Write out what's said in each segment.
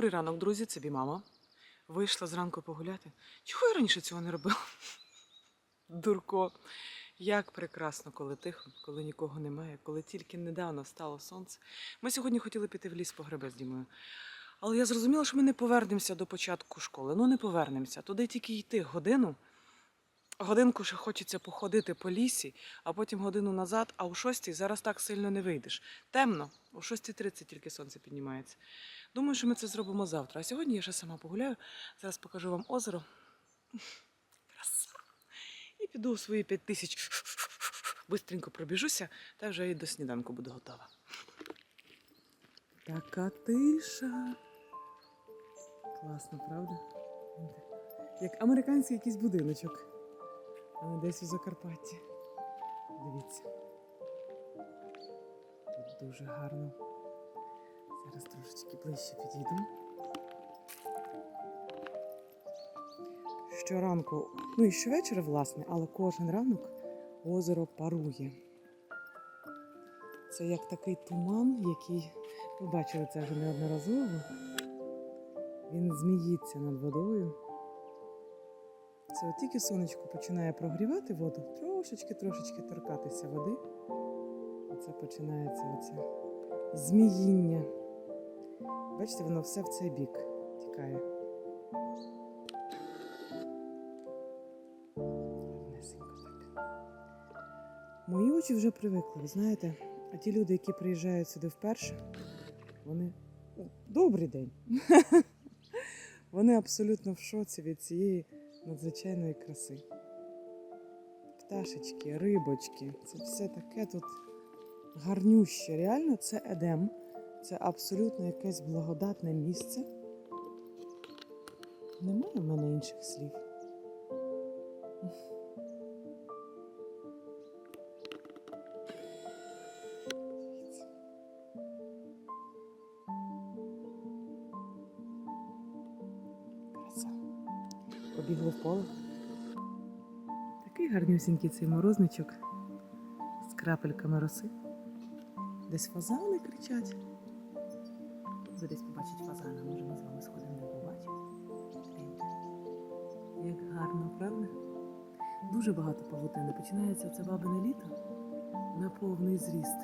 Добрий ранок, друзі, це мама. Вийшла зранку погуляти. Чого я раніше цього не робила? Дурко. Як прекрасно, коли тихо, коли нікого немає, коли тільки недавно стало сонце. Ми сьогодні хотіли піти в ліс по гриби з Дімою. Але я зрозуміла, що ми не повернемося до початку школи. Ну, не повернемося. Туди тільки йти годину. Годинку ще хочеться походити по лісі, а потім годину назад, а о 6 зараз так сильно не вийдеш. Темно, о 6.30 тільки сонце піднімається. Думаю, що ми це зробимо завтра. А сьогодні я ще сама погуляю. Зараз покажу вам озеро. Краса. І піду у свої 5 тисяч. Бистренько пробіжуся, та вже і до сніданку буду готова. Така тиша. Класно, правда? Як американський якийсь будиночок. Але десь у Закарпатті. Дивіться. Тут дуже гарно. Зараз трошечки ближче підійду. Щоранку, ну і щовечора, власне, але кожен ранок озеро парує. Це як такий туман, який, ви бачили це вже неодноразово. Він зміїться над водою. Це от тільки сонечко починає прогрівати воду, трошечки-трошечки торкатися води. Оце починається оце зміїння. Бачите, воно все в цей бік тікає. Мої очі вже привикли, ви знаєте, а ті люди, які приїжджають сюди вперше, вони. Добрий день! Вони абсолютно в шоці від цієї надзвичайної краси. Пташечки, рибочки, це все таке тут гарнюще. Реально, це Едем. Це абсолютно якесь благодатне місце. Немає в мене інших слів. Краса. Побігли в поле. Такий гарнюсінький цей морозничок з крапельками роси. Десь фазани кричать. Ви десь побачить фазана, може ми з вами сходимо не побачимо. Як гарно, правда? Дуже багато павутини. Починається це бабине літо на повний зріст.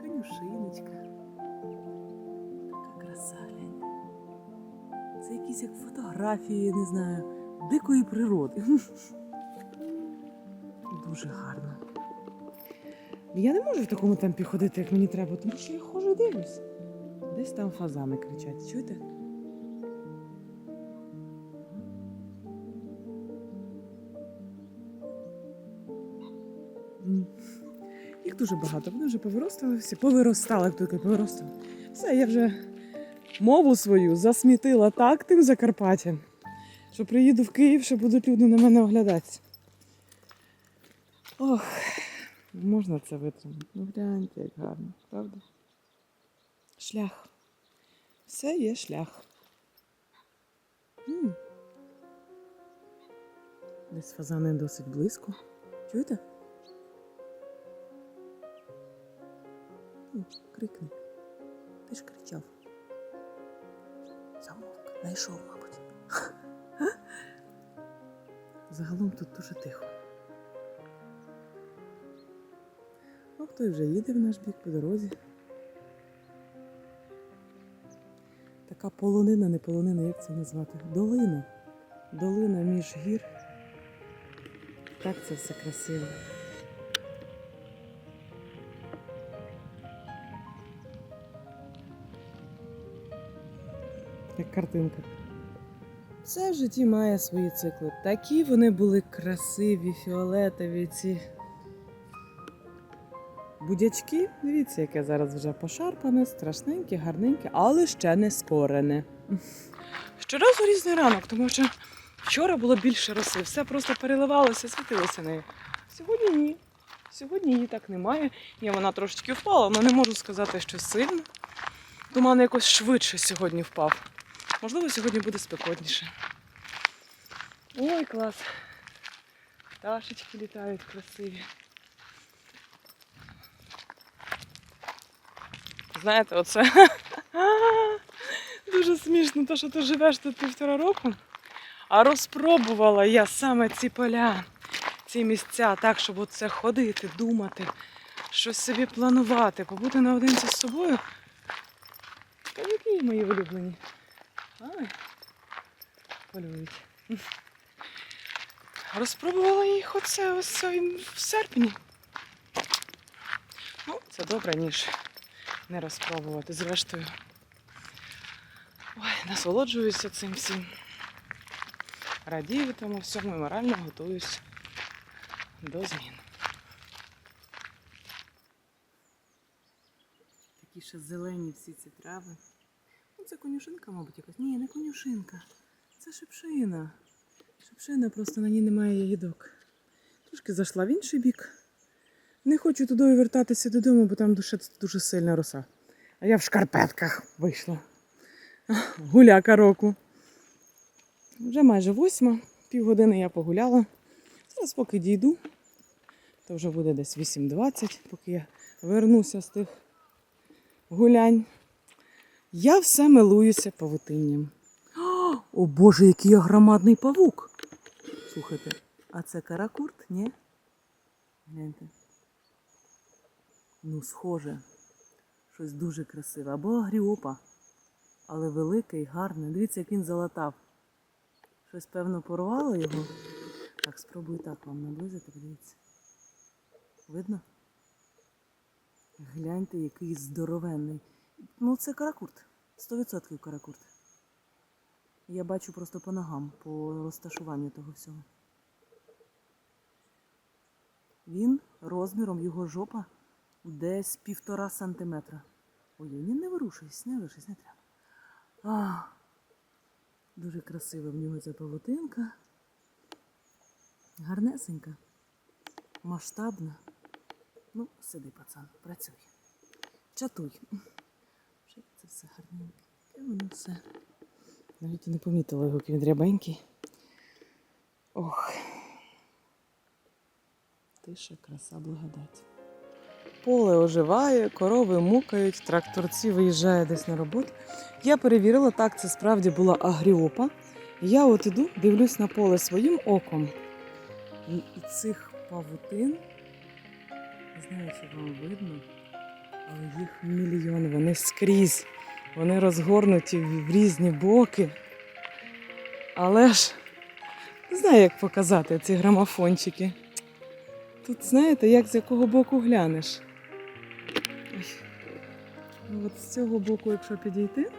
Конюшиночка. Така краса, глянь. Це якісь як фотографії, не знаю, дикої природи. Дуже гарно. Я не можу в такому темпі ходити, як мені треба, тому що я ходжу і дивлюсь. Десь там фазани кричать. Чуєте? Їх дуже багато. Вони вже повиростали всі. Повиростали, тільки повиростали. Все, я вже мову свою засмітила так тим Закарпаттям, що приїду в Київ, що будуть люди на мене оглядатися. Ох, можна це витримати. Ну гляньте, як гарно, правда? Шлях. Все є шлях. М. Десь фазани досить близько. Чуєте? Ну, крикни. Ти ж кричав. Замовк, знайшов, мабуть. Загалом тут дуже тихо. А хто вже їде в наш бік по дорозі. Така полонина, не полонина, як це назвати? Долина. Долина між гір. Так це все красиво. Як картинка. Все в житті має свої цикли. Такі вони були красиві, фіолетові ці будячки. Дивіться, яке зараз вже пошарпане, страшненьке, гарненьке, але ще не скорене. Щоразу різний ранок, тому що вчора було більше роси, все просто переливалося, світилося нею. Сьогодні ні. Сьогодні її так немає. Ні, вона трошечки впала, але не можу сказати, що сильно. Туман якось швидше сьогодні впав. Можливо, сьогодні буде спекотніше. Ой, клас. Пташечки літають красиві. Знаєте, оце дуже смішно, то, що ти живеш тут півтора року. А розпробувала я саме ці поля, ці місця, так, щоб оце ходити, думати, щось собі планувати, побути наодинці з собою. Та які мої улюблені? Ай, полюють. Розпробувала їх оце ось в серпні. Ну, це добре, ніж не розпробувати. Зрештою. Ой, насолоджуюся цим всім. Радію тому всьому і морально готуюсь до змін. Такі ще зелені всі ці трави. Ну, це конюшинка, мабуть, якась. Ні, не конюшинка. Це шипшина. Шипшина, просто на ній немає ягідок. Трошки зайшла в інший бік. Не хочу туди вертатися додому, бо там дуже, дуже сильна роса. А я в шкарпетках вийшла. Гуляка року. Вже майже восьма, півгодини я погуляла. Зараз поки дійду, то вже буде десь 8.20, поки я вернуся з тих гулянь. Я все милуюся павутинням. О Боже, який я громадний павук! Слухайте, а це каракурт, ні? Гляньте. Ну, схоже. Щось дуже красиве. Або агріопа. Але великий, гарний. Дивіться, як він залатав. Щось, певно, порвало його. Так, спробую так вам наблизити, подивіться. Видно? Гляньте, який здоровенний. Ну, це каракурт. 100% каракурт. Я бачу просто по ногам, по розташуванню того всього. Він розміром його жопа десь півтора сантиметра. Ой, ні, не вирушуйся, не вирушуйся, не треба. А, дуже красива в нього ця павутинка. Гарнесенька, масштабна. Ну, сиди, пацан, працюй. Чатуй. Вже це все гарненьке. Воно все. Навіть і не помітила його, він рябенький. Ох. Тиша, краса, благодать. Поле оживає, корови мукають, тракторці виїжджає десь на роботу. Я перевірила, так, це справді була агріопа. Я от іду, дивлюсь на поле своїм оком. І, цих павутин, не знаю, чи вам видно, але їх мільйон, вони скрізь. Вони розгорнуті в різні боки. Але ж не знаю, як показати ці грамофончики. Тут знаєте, як з якого боку глянеш. Ну, от з цього боку, якщо підійти,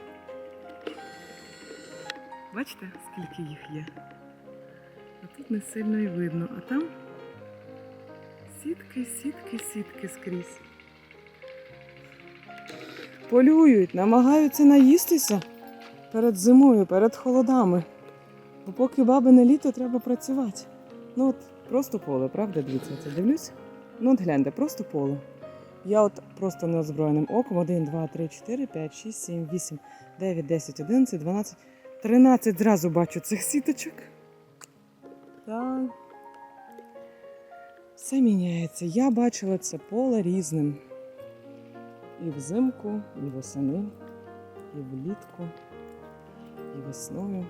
бачите, скільки їх є? А тут не сильно і видно, а там сітки, сітки, сітки скрізь. Полюють, намагаються наїстися перед зимою, перед холодами. Бо поки бабине літо треба працювати. Ну от просто поле, правда? Дивіться, це дивлюсь. Ну от гляньте, просто поле. Я от просто неозброєним оком 1, 2, 3, 4, 5, 6, 7, 8, 9, 10, 11, 12, 13 зразу бачу цих сіточок. Так. Все міняється. Я бачила це поле різним. І взимку, і восени, і влітку, і весною.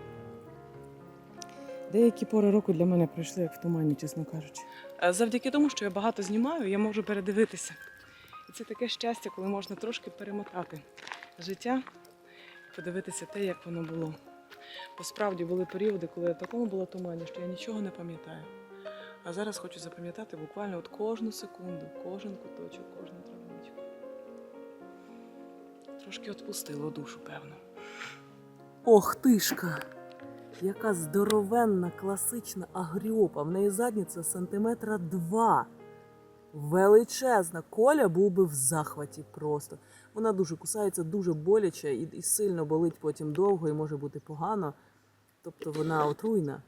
Деякі пори року для мене пройшли як в тумані, чесно кажучи. Завдяки тому, що я багато знімаю, я можу передивитися. Це таке щастя, коли можна трошки перемотати життя і подивитися те, як воно було. Бо справді були періоди, коли я в такому була тумані, що я нічого не пам'ятаю. А зараз хочу запам'ятати буквально от кожну секунду, кожен куточок, кожну травиночку. Трошки відпустило душу, певно. Ох тишка! Яка здоровенна класична агріопа. В неї задниця сантиметра два. Величезна. Коля був би в захваті просто. Вона дуже кусається, дуже боляче і, і сильно болить потім довго і може бути погано. Тобто вона отруйна.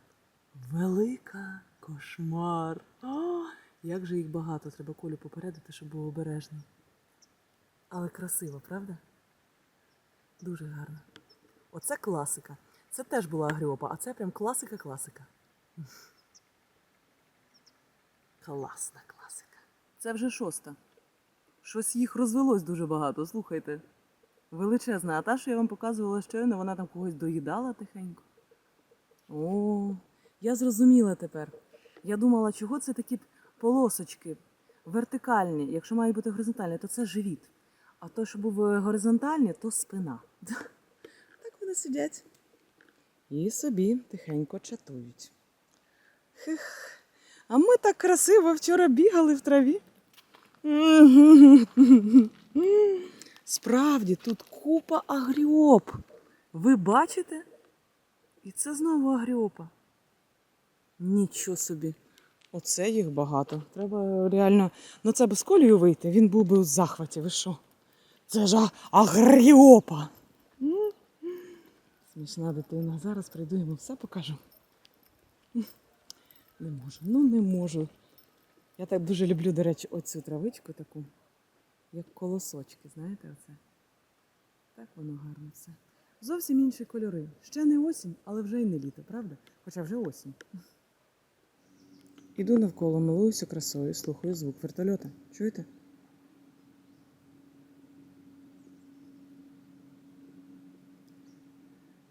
Велика кошмар. О, як же їх багато, треба Колю попередити, щоб був обережний. Але красиво, правда? Дуже гарно. Оце класика. Це теж була агріопа, а це прям класика-класика. Класна класика. Це вже шоста. Щось їх розвелось дуже багато, слухайте. Величезна. А та, що я вам показувала щойно, вона там когось доїдала тихенько. О, я зрозуміла тепер. Я думала, чого це такі полосочки вертикальні. Якщо має бути горизонтальні, то це живіт. А то, що був е, горизонтальні, то спина. Так вони сидять. І собі тихенько чатують. Хех. А ми так красиво вчора бігали в траві. Справді, тут купа агріоп. Ви бачите? І це знову агріопа. Нічого собі. Оце їх багато. Треба реально. Ну це без колію вийти. Він був би у захваті. Ви що? Це ж агріопа. Смішна дитина. Зараз прийду йому все покажу. Не можу. Ну не можу. Я так дуже люблю, до речі, оцю травичку таку, як колосочки, знаєте, оце. Так воно гарно все. Зовсім інші кольори. Ще не осінь, але вже й не літо, правда? Хоча вже осінь. Іду навколо, милуюся красою, слухаю звук вертольота. Чуєте?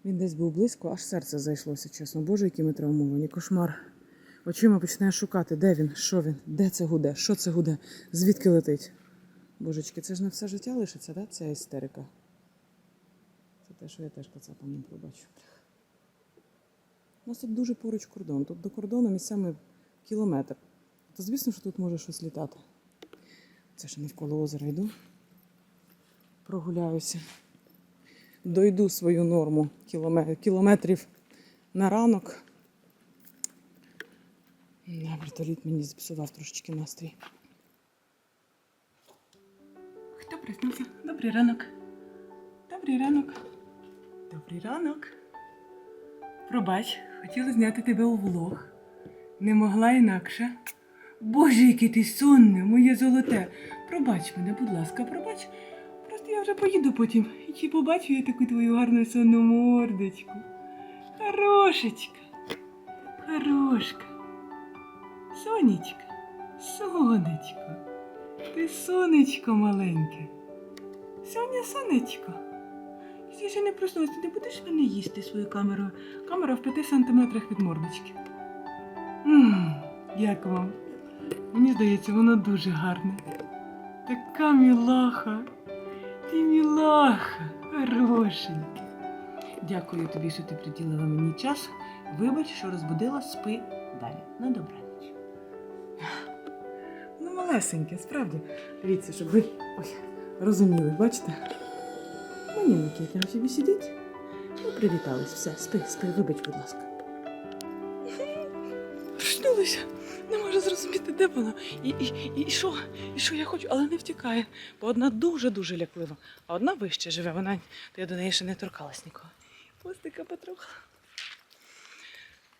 Він десь був близько, аж серце зайшлося, чесно. Боже, які ми травмовані, кошмар. Очима починає шукати, де він, що він, де це гуде, що це гуде, звідки летить. Божечки, це ж на все життя лишиться, да? ця істерика. Це те, що я теж кацапам не пробачу. У нас тут дуже поруч кордон. Тут до кордону місцями кілометр. То звісно, що тут може щось літати. Це ще навколо озера йду. Прогуляюся. Дойду свою норму кілометрів на ранок. На вертоліт мені зіпсував трошечки настрій. Хто приснився? Добрий ранок. Добрий ранок. Добрий ранок. Пробач, хотіла зняти тебе у влог. Не могла інакше. Боже, яке ти сонне, моє золоте. Пробач мене, будь ласка, пробач. Просто я вже поїду потім. І чи побачу я таку твою гарну сонну мордочку. Хорошечка. Хорошка. Сонечка. Сонечко. Ти сонечко маленьке. Соня, сонечко. Я ще не проснулась, ти не будеш мене їсти свою камеру. Камера в п'яти сантиметрах від мордочки. Ммм, як вам? Мені здається, воно дуже гарне. Така мілаха. Ти мілаха, хорошенька. Дякую тобі, що ти приділила мені час. Вибач, що розбудила, спи далі. На добраніч. Малесеньке, справді. Дивіться, щоб ви ой, розуміли, бачите? Манюньки, там собі сидить. Ну, привітались, все, спи, спи, вибач, будь ласка. Прочнулася, не можу зрозуміти, де вона. І, і, і, і що? І що я хочу, але не втікає. Бо одна дуже-дуже ляклива, а одна вище живе, вона, то я до неї ще не торкалась нікого. Хвостика потрохала.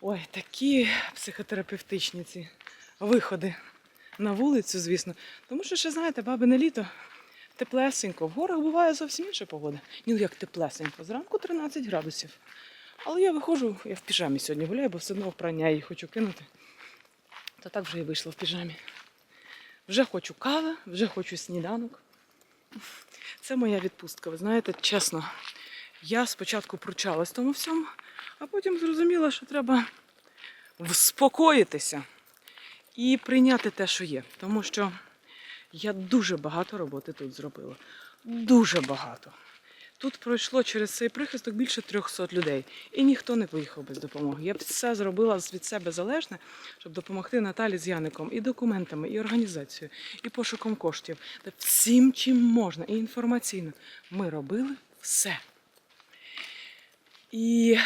Ой, такі психотерапевтичні ці виходи на вулицю, звісно. Тому що ще, знаєте, бабине літо теплесенько. В горах буває зовсім інша погода. Ну як теплесенько. Зранку 13 градусів. Але я виходжу, я в піжамі сьогодні гуляю, бо все одно в прання її хочу кинути. Та так вже і вийшло в піжамі. Вже хочу кави, вже хочу сніданок. Це моя відпустка. Ви знаєте, чесно, я спочатку пручалась тому всьому, а потім зрозуміла, що треба вспокоїтися і прийняти те, що є. Тому що я дуже багато роботи тут зробила. Дуже багато. Тут пройшло через цей прихисток більше 300 людей, і ніхто не поїхав без допомоги. Я все зробила від себе залежне, щоб допомогти Наталі з Яником і документами, і організацією, і пошуком коштів. Та всім, чим можна, і інформаційно. Ми робили все. І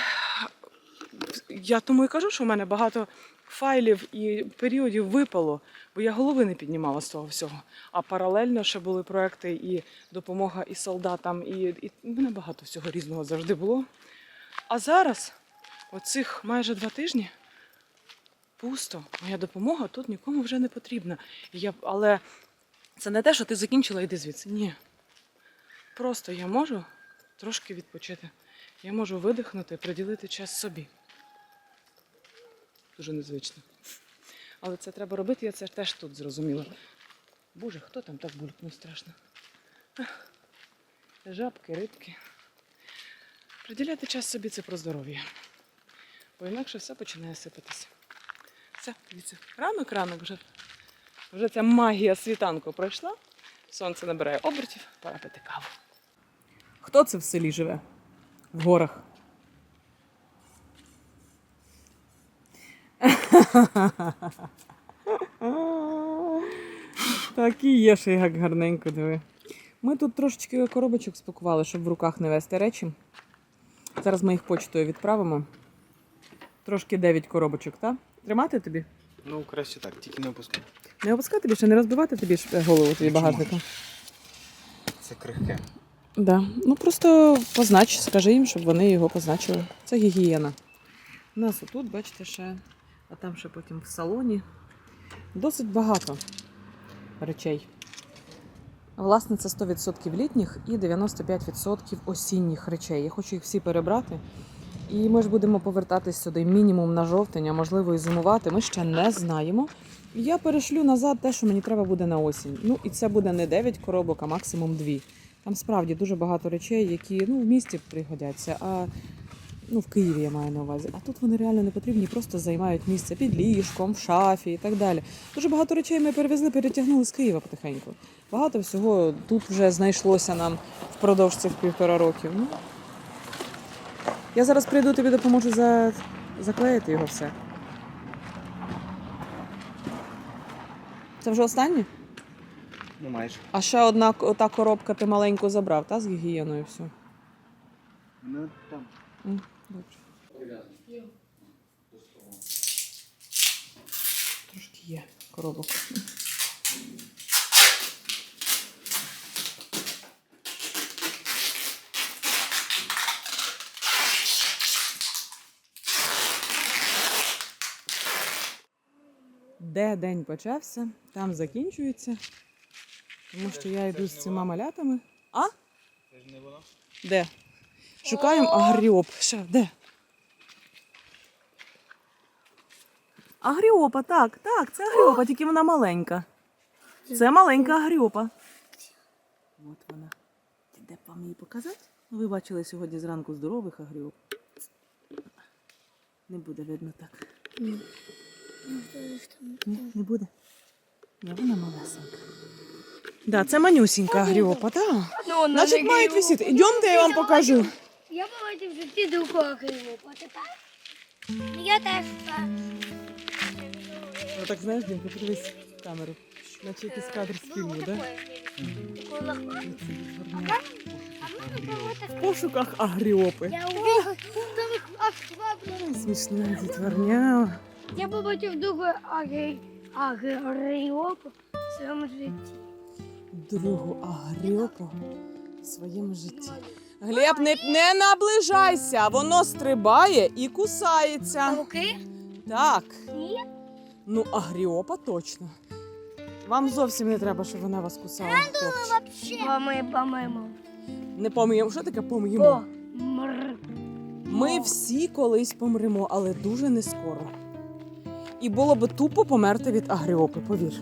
я тому і кажу, що в мене багато файлів і періодів випало, бо я голови не піднімала з того всього. А паралельно ще були проекти і допомога і солдатам, і, і мене багато всього різного завжди було. А зараз, оцих майже два тижні, пусто. Моя допомога тут нікому вже не потрібна. Я, але це не те, що ти закінчила, йди звідси. Ні. Просто я можу трошки відпочити. Я можу видихнути, приділити час собі. Дуже незвично. Але це треба робити, я це теж тут зрозуміла. Боже, хто там так булькнув страшно? Жабки, рибки. Приділяти час собі це про здоров'я. Бо інакше все починає сипатися. Все, дивіться, ранок, ранок вже. Вже ця магія світанку пройшла. Сонце набирає обертів, пора пити каву. Хто це в селі живе? В горах. Так і є, ще як гарненько диви. Ми тут трошечки коробочок спакували, щоб в руках не вести речі. Зараз ми їх почтою відправимо. Трошки 9 коробочок, так? Тримати тобі? Ну, краще так, тільки не опускай. Не опускати тобі, ще не розбивати тобі голову тобі багажника. Це крихке. Да. Ну просто познач, скажи їм, щоб вони його позначили. Це гігієна. У нас отут, бачите, ще, а там ще потім в салоні. Досить багато речей. Власне, це 100% літніх і 95% осінніх речей. Я хочу їх всі перебрати. І ми ж будемо повертатись сюди мінімум на жовтень, а можливо і зимувати. Ми ще не знаємо. Я перешлю назад те, що мені треба буде на осінь. Ну і це буде не 9 коробок, а максимум 2. Там справді дуже багато речей, які ну, в місті пригодяться, а ну, в Києві я маю на увазі. А тут вони реально не потрібні, просто займають місце під ліжком, в шафі і так далі. Дуже багато речей ми перевезли, перетягнули з Києва потихеньку. Багато всього тут вже знайшлося нам впродовж цих півтора років. Ну, я зараз прийду, тобі допоможу за... заклеїти його все. Це вже останнє? Ну, майже. А ще одна та коробка ти маленьку забрав, та з гігієною все. Ну, там. М, Добре. Трошки є коробок. Де день почався, там закінчується. Тому що я йду з цими малятами. А? Це ж не воно. Де? Шукаємо агріоп. Ще де? Агріопа, так, так, це агріопа, тільки вона маленька. Це маленька агріопа. От вона. Де б вам її показати? Ну, Ви бачили сьогодні зранку здорових агріоп. Не буде видно так. Ні, не буде. Ні, вона малесенька. Да, це манюсінька агріопа, так. Ну, Значить, мають висіти. Ідемте, я вам покажу. Я побачив в житті другого криву, а тепер я теж так. Ну так знаєш, Дімка, подивись в камеру. Наче якийсь кадр з фільму, так? В пошуках агріопи. Я увидел там їх аж два. Смішна дітворня. Я побачив другу агрі... агріопу в своєму житті. Другу агріопу в своєму житті. Глеб, не, не наближайся, воно стрибає і кусається. Павуки? Так. Ні. Ну, агріопа точно. Вам зовсім не треба, щоб вона вас кусала. хлопче. Вообще. А ми помимо. Не помиємо. Що таке помиємо? Мр. Ми всі колись помремо, але дуже не скоро. І було би тупо померти від агріопи, повір.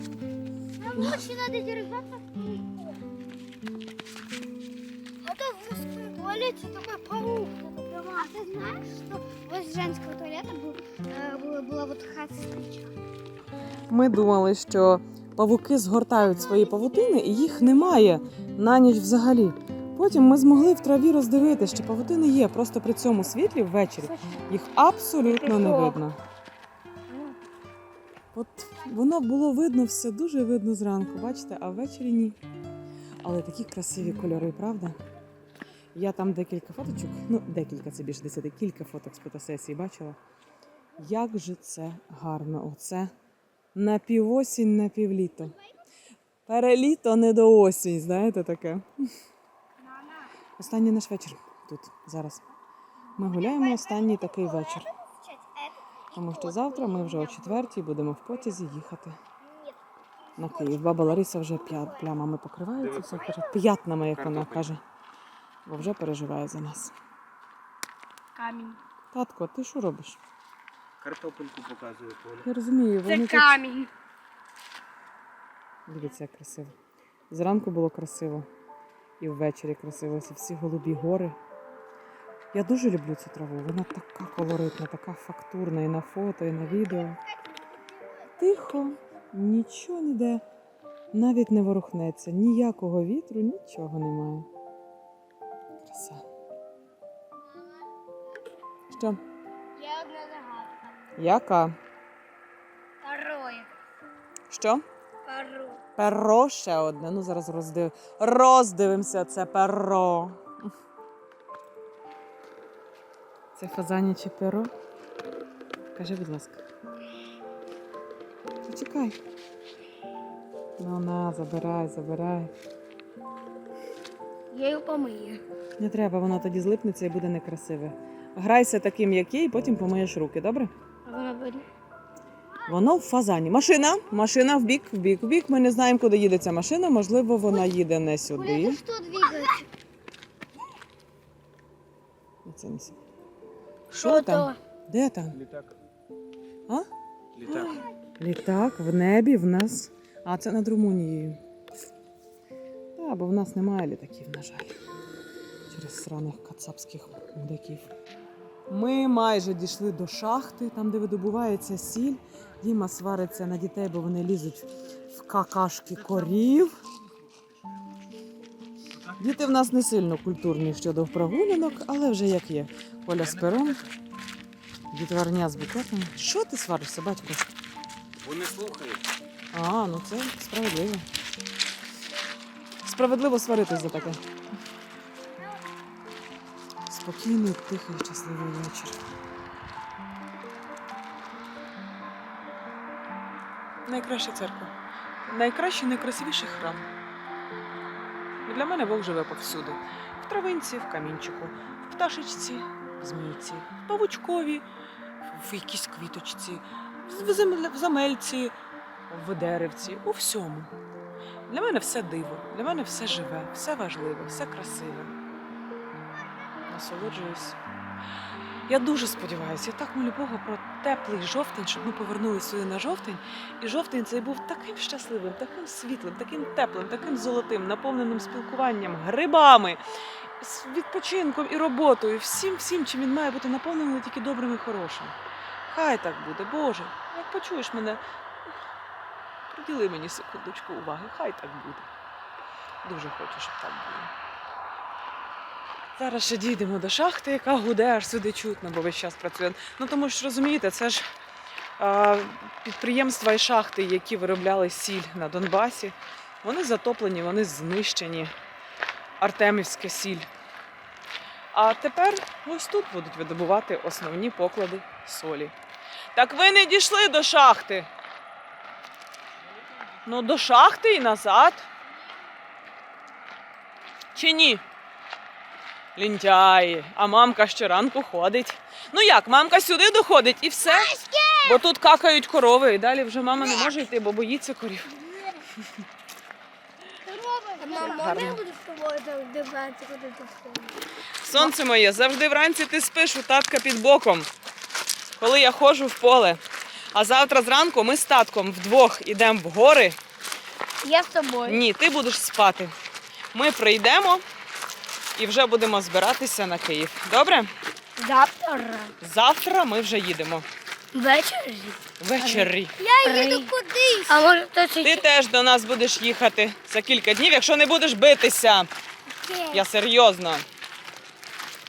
Нам очень надо держаться. туалете такой паук. А ты знаешь, что возле женского туалета был, э, была, была вот хата свеча? Ми думали, що павуки згортають свої павутини і їх немає на ніч взагалі. Потім ми змогли в траві роздивити, що павутини є, просто при цьому світлі ввечері їх абсолютно не видно. От воно було видно все дуже видно зранку, бачите, а ввечері ні. Але такі красиві кольори, правда? Я там декілька фоточок, ну декілька, це більше десяти, кілька фоток з фотосесії бачила. Як же це гарно! Оце на півосінь, на півліто. Переліто не до осінь, знаєте таке. Останній наш вечір тут зараз. Ми гуляємо останній такий вечір. Тому що завтра ми вже о четвертій будемо в потязі їхати на Київ. Баба Лариса вже п'я- плямами покривається, все п'ятнами, як вона каже. Бо вже переживає за нас. Камінь. Татко, ти що робиш? Картопельку показує Коля. Я розумію, вони тут... камінь. Дивіться, як красиво. Зранку було красиво. І ввечері красиво ці всі голубі гори. Я дуже люблю цю траву. Вона така колоритна, така фактурна і на фото, і на відео. Тихо, нічого ніде, навіть не ворухнеться, ніякого вітру, нічого немає. Краса. Що? Є одна загадка. Яка? Второе. Що? Пару. Перо ще одне. Ну, зараз роздив... роздивимося це перо. Це фазаняче перо. Кажи, будь ласка. Почекай. Ну на, забирай, забирай. Я його помию. Не треба, воно тоді злипнеться і буде некрасиве. Грайся таким, як є, і потім помиєш руки, добре? А вона буде. Воно в фазані. Машина, машина в бік, в бік, в бік. Ми не знаємо, куди їде ця машина. Можливо, вона їде не сюди. Оля, что двигается? Це не сюди. Що там? Де там? Літак. А? Літак. Літак в небі в нас. А це над Румунією. Бо в нас немає літаків, на жаль. Через сраних кацапських мудаків. Ми майже дійшли до шахти, там, де видобувається сіль. Діма свариться на дітей, бо вони лізуть в какашки корів. Діти в нас не сильно культурні щодо прогулянок, але вже як є. Коля з пером, дітварня з букетами. Що ти сваришся, батько? Вони слухають. А, ну це справедливо. Справедливо сваритись за таке. Спокійний, тихий, щасливий вечір. Найкраща церква. Найкращий, найкрасивіший храм. Для мене Бог живе повсюди. В травинці, в камінчику, в пташечці, в змійці, в павучкові, в якійсь квіточці, в замельці, в деревці, у всьому. Для мене все диво, для мене все живе, все важливе, все красиве. Насолоджуюсь. Я дуже сподіваюся, я так молю Бога про теплий жовтень, щоб ми повернулися сюди на жовтень. І жовтень цей був таким щасливим, таким світлим, таким теплим, таким золотим, наповненим спілкуванням, грибами, з відпочинком і роботою, всім, всім, чим він має бути наповнений тільки добрим і хорошим. Хай так буде, Боже, як почуєш мене, приділи мені секундочку уваги, хай так буде. Дуже хочу, щоб так було. Зараз ще дійдемо до шахти, яка гуде аж сюди чутно, бо весь час працює. Ну тому що розумієте, це ж а, підприємства і шахти, які виробляли сіль на Донбасі. Вони затоплені, вони знищені. Артемівська сіль. А тепер ось тут будуть видобувати основні поклади солі. Так ви не дійшли до шахти. Ну, до шахти і назад. Чи ні? Лінтяї, а мамка щоранку ходить. Ну як, мамка сюди доходить і все. Бо тут какають корови, і далі вже мама не може йти, бо боїться корів. Мама, я буду з тобою там дивитися, куди ти? Сонце моє, завжди вранці ти спиш у татка під боком, коли я ходжу в поле. А завтра зранку ми з татком вдвох ідемо в гори. Я з тобою. Ні, ти будеш спати. Ми прийдемо і вже будемо збиратися на Київ. Добре? Завтра. Завтра ми вже їдемо. Ввечері. Ввечері. Я їду кудись. А може хтось Ти теж до нас будеш їхати за кілька днів, якщо не будеш битися. Я серйозно.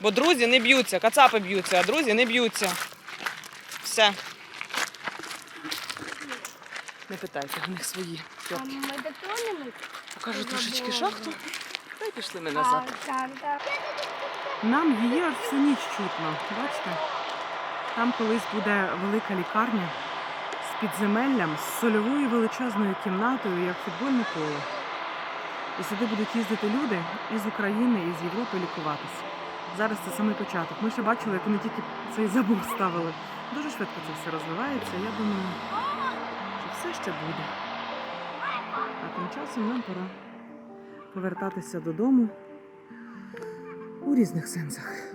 Бо друзі не б'ються, кацапи б'ються, а друзі не б'ються. Все. Не питайте, в них свої А тьотки. ми дотронемось? Покажу трошечки шахту. Та й пішли ми назад. Нам її аж всю ніч чутно. Бачите? Там колись буде велика лікарня з підземеллям, з сольовою величезною кімнатою, як футбольне поле. І сюди будуть їздити люди із України, і з Європи лікуватися. Зараз це самий початок. Ми ще бачили, як вони тільки цей забор ставили. Дуже швидко це все розвивається. Я думаю, все ще буде. А тим часом нам пора повертатися додому у різних сенсах.